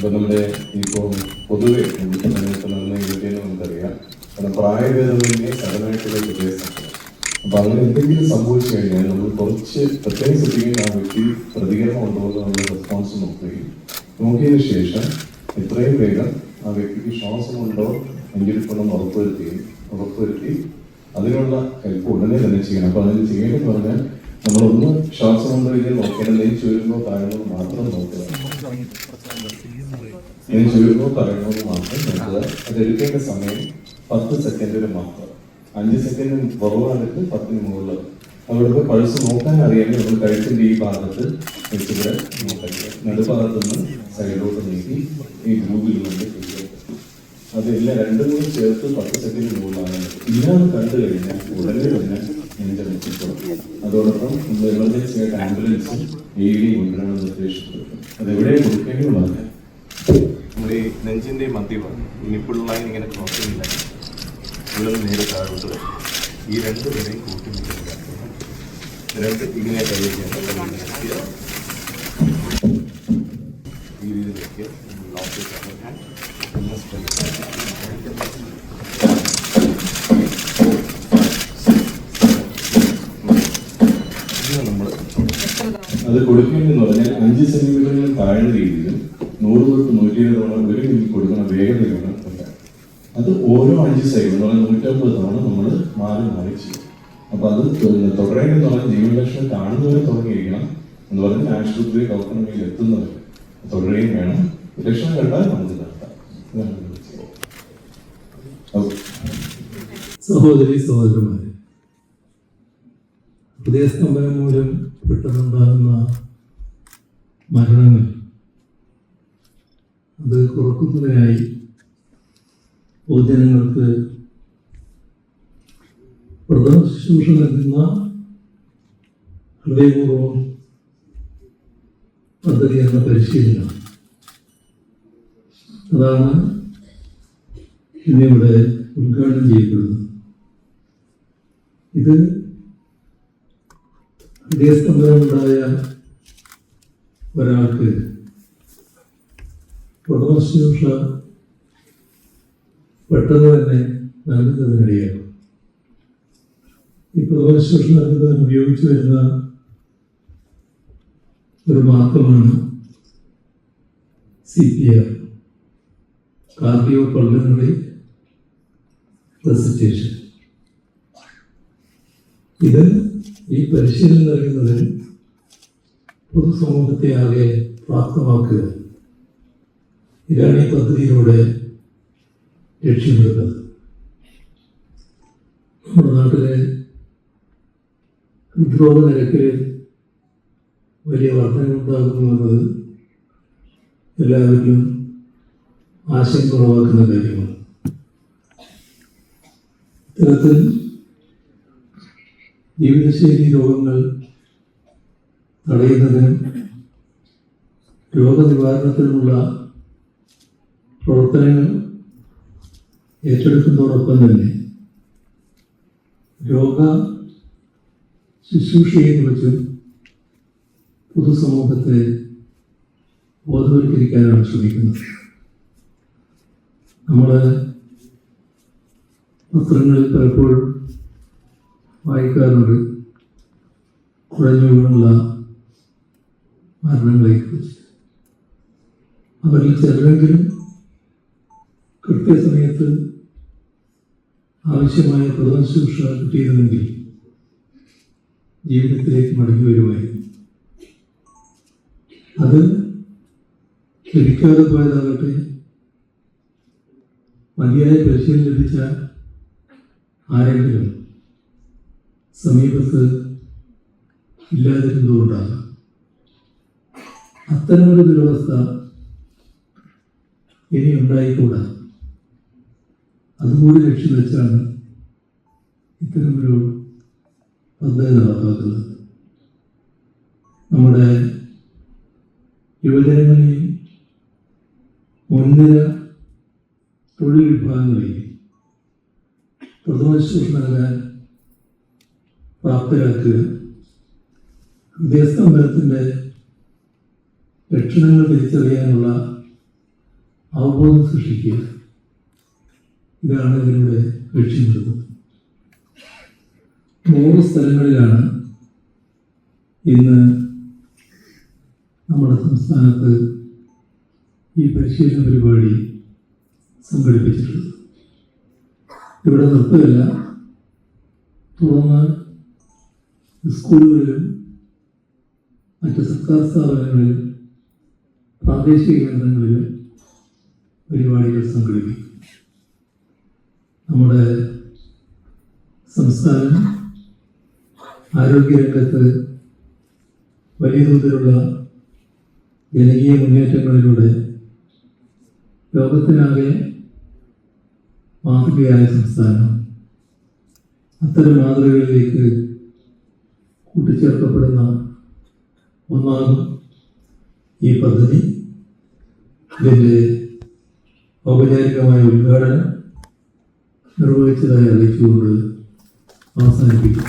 ഇപ്പൊ നമ്മുടെ ഇപ്പോൾ പൊതുവെ നമ്മൾ ഇതൊക്കെയാണ് നമുക്കറിയാം. കാരണം പ്രായഭേദമന്യേ കടനായിട്ടുള്ള ഹൃദയസംഘം അപ്പം അങ്ങനെ എന്തെങ്കിലും സംഭവിച്ചു കഴിഞ്ഞാൽ നമ്മൾ കുറച്ച് പ്രത്യേകം ശ്രദ്ധിക്കുന്ന ആ വ്യക്തി പ്രതികരണം ഉണ്ടോ എന്ന് നമ്മൾ റെസ്പോൺസ് നോക്കുകയും നോക്കിയതിനു ശേഷം എത്രയും വേഗം ആ വ്യക്തിക്ക് ശ്വാസമുണ്ടോ എങ്കിലിപ്പോഴൊന്ന് ഉറപ്പുവരുത്തുകയും ഉറപ്പുവരുത്തി അതിനുള്ള ഹെൽപ്പ് ഉടനെ തന്നെ ചെയ്യണം. അപ്പം അതിന് ചെയ്യണമെന്ന് പറഞ്ഞാൽ നമ്മളൊന്ന് ശ്വാസമുണ്ടോ ഇല്ലെങ്കിൽ നോക്കണം നെഞ്ച് വരുന്നോ താഴ്ന്നോ മാത്രം നോക്കുക. നെഞ്ച് വരുന്നോ താഴ്ന്നോ മാത്രം നോക്കുക അതെടുക്കേണ്ട സമയം പത്ത് സെക്കൻഡിന് മാത്രം അഞ്ച് സെക്കൻഡിന് കുറവാണെങ്കിൽ പത്തിന് മുകളിൽ അവിടുത്തെ പൾസ് നോക്കാൻ അറിയാമെങ്കിൽ നമ്മൾ കഴുത്തിന്റെ ഈ ഭാഗത്ത് വെച്ചിവിടെ നോക്കാൻ നടുഭാഗത്ത് നിന്ന് സൈഡിലോട്ട് നീക്കി ഈ ഗ്രൂപ്പിലുണ്ട് അതെല്ലാം രണ്ടും കൂടി ചേർത്ത് പത്ത് സെക്കൻഡ് മുകളിലാണ് ഇല്ലാതെ കണ്ടു കഴിഞ്ഞാൽ ഉടനെ തന്നെ നെഞ്ചടിച്ചിട്ടുള്ളൂ അതോടൊപ്പം നമ്മൾ എമർജൻസി ആയിട്ട് ആംബുലൻസും എ ഡി കൊണ്ടുവരണം നിർദ്ദേശിച്ചിട്ടുണ്ട് അതെവിടെ കൊടുക്കേണ്ടതാണ് നമ്മുടെ ഈ നെഞ്ചിന്റെ മദ്യമാണ് ലൈൻ ഇങ്ങനെ ക്രോസിംഗ് ഇല്ല നേരെ താഴോട്ട് വരും. ഈ രണ്ട് പേരെയും കൂട്ടി രണ്ട് ഇങ്ങനെ ഈ രീതിയിലേക്ക് ലോക്ക് ചെയ്ത് ഒന്ന് straight. ഇത് നമ്മൾ അത് കൊടുക്കുന്നതെന്ന് പറഞ്ഞാൽ അഞ്ച് സെന്റിമീറ്ററിലും താഴ്ന്ന രീതിയിലും നൂറ് തൊട്ട് നൂറ്റി ഇരുപത് തവണ ഒരു മിനിറ്റ് കൊടുക്കുന്ന വേഗതയാണ്. അത് ഓരോ അഞ്ച് സൈഡ് എന്ന് പറഞ്ഞാൽ നൂറ്റമ്പത് തവണ നമ്മൾ മാറി മാറി ചെയ്യും. അപ്പൊ അത് തുടരേണ്ടെന്ന് പറഞ്ഞാൽ ജീവലക്ഷണം കാണുന്നവരെ തുടങ്ങിയിരിക്കണം എന്ന് പറഞ്ഞാൽ ആശുപത്രി ഡോക്ടറിൽ എത്തുന്നവർ തുടരുകയും വേണം. ലക്ഷണം കണ്ടാൽ നമുക്ക് നടത്താം. സഹോദരി സഹോദരന്മാരെ ഹൃദയസ്തംഭനം മൂലം പെട്ടെന്നുണ്ടാകുന്ന മരണങ്ങൾ അത് കുറക്കുന്നതിനായി പൊതുജനങ്ങൾക്ക് പ്രഥമ ശുശ്രൂഷ നൽകുന്ന ഹൃദയപൂർവം പദ്ധതി എന്ന പരിശീലനം. അതാണ് ഇന്നിവിടെ ഉദ്ഘാടനം ചെയ്യപ്പെടുന്നത്. ഇത് ഹൃദയസ്തംഭനമുണ്ടായ ഒരാൾക്ക് പ്രഥമ പെട്ടെന്ന് തന്നെ നൽകുന്നതിനിടയാകും ഈ പ്രഥമ നൽകുന്നതിന് ഉപയോഗിച്ചു വരുന്ന ഒരു മാർഗമാണ് C P R cardio pulmonary resuscitation. ഇത് ഈ പരിശീലനം നൽകുന്നതിന് പൊതുസമൂഹത്തെ ആകെ പ്രാപ്തമാക്കുക. ഇതാണ് ഈ പദ്ധതിയിലൂടെ ലക്ഷ്യമിടുന്നത്. നമ്മുടെ നാട്ടിലെ ഹൃദ്രോഗ നിരക്കിൽ വലിയ വർധനമുണ്ടാകുന്നു എന്നത് എല്ലാവരിലും ആശങ്ക ഉളവാക്കുന്ന കാര്യമാണ്. ഇത്തരത്തിൽ ജീവിതശൈലി രോഗങ്ങൾ തടയുന്നതിനും രോഗനിവാരണത്തിനുമുള്ള പ്രവർത്തനങ്ങൾ ഏറ്റെടുക്കുന്നതോടൊപ്പം തന്നെ രോഗ ശുശ്രൂഷയെക്കുറിച്ചും പൊതുസമൂഹത്തെ ബോധവൽക്കരിക്കാനാണ് ശ്രമിക്കുന്നത്. നമ്മൾ പത്രങ്ങളിൽ പലപ്പോഴും വായിക്കാറുണ്ട്. കുഴഞ്ഞു വീണുള്ള മരണങ്ങളെക്കുറിച്ച് അവരിൽ ചിലരെങ്കിലും കൃത്യസമയത്ത് ആവശ്യമായ പ്രഥമ ശുശ്രൂഷ കിട്ടിയിരുന്നെങ്കിൽ ജീവിതത്തിലേക്ക് മടങ്ങി വരുമായിരുന്നു. അത് ലഭിക്കാതെ പോയതാകട്ടെ മതിയായ പരിശീലനം ലഭിച്ച ആരെങ്കിലും സമീപത്ത് ഇല്ലാതിരുന്നതുകൊണ്ടാകാം അത്തരമൊരു ദുരവസ്ഥ ഇനി ഉണ്ടായിക്കൂടാ. അതുകൂടി ലക്ഷ്യം വെച്ചാണ് ഇത്തരമൊരു പദ്ധതി നടപ്പാക്കുന്നത്. നമ്മുടെ യുവജനങ്ങളെയും മുൻനിര തൊഴിൽ വിഭാഗങ്ങളെയും പ്രഥമ ശുശ്രൂഷ നൽകാൻ പ്രാപ്തരാക്കുക. ഹൃദയസ്തംഭനത്തിന്റെ ലക്ഷണങ്ങൾ തിരിച്ചറിയാനുള്ള അവബോധം സൃഷ്ടിക്കുക. ഇതാണ് ഇതിലൂടെ ലക്ഷ്യമിടുന്നത്. നൂറ് സ്ഥലങ്ങളിലാണ് ഇന്ന് നമ്മുടെ സംസ്ഥാനത്ത് ഈ പരിശീലന പരിപാടി സംഘടിപ്പിച്ചിട്ടുള്ളത്. ഇവിടെ നിർത്തുകയല്ല തുടർന്ന് സ്കൂളുകളിലും മറ്റ് സർക്കാർ സ്ഥാപനങ്ങളിലും പ്രാദേശിക കേന്ദ്രങ്ങളിലും പരിപാടികൾ സംഘടിപ്പിക്കും. നമ്മുടെ സംസ്ഥാനം ആരോഗ്യരംഗത്ത് വലിയ തോതിലുള്ള ജനകീയ മുന്നേറ്റങ്ങളിലൂടെ ലോകത്തിനാകെ മാതൃകയായ സംസ്ഥാനം അത്തരം മാതൃകകളിലേക്ക് കൂട്ടിച്ചേർക്കപ്പെടുന്ന ഒന്നാകും ഈ പദ്ധതി. ഇതിന്റെ ഔപചാരികമായ ഉദ്ഘാടനം നിർവഹിച്ചതായി അറിയിച്ചുകൊണ്ട് അവസാനിപ്പിക്കും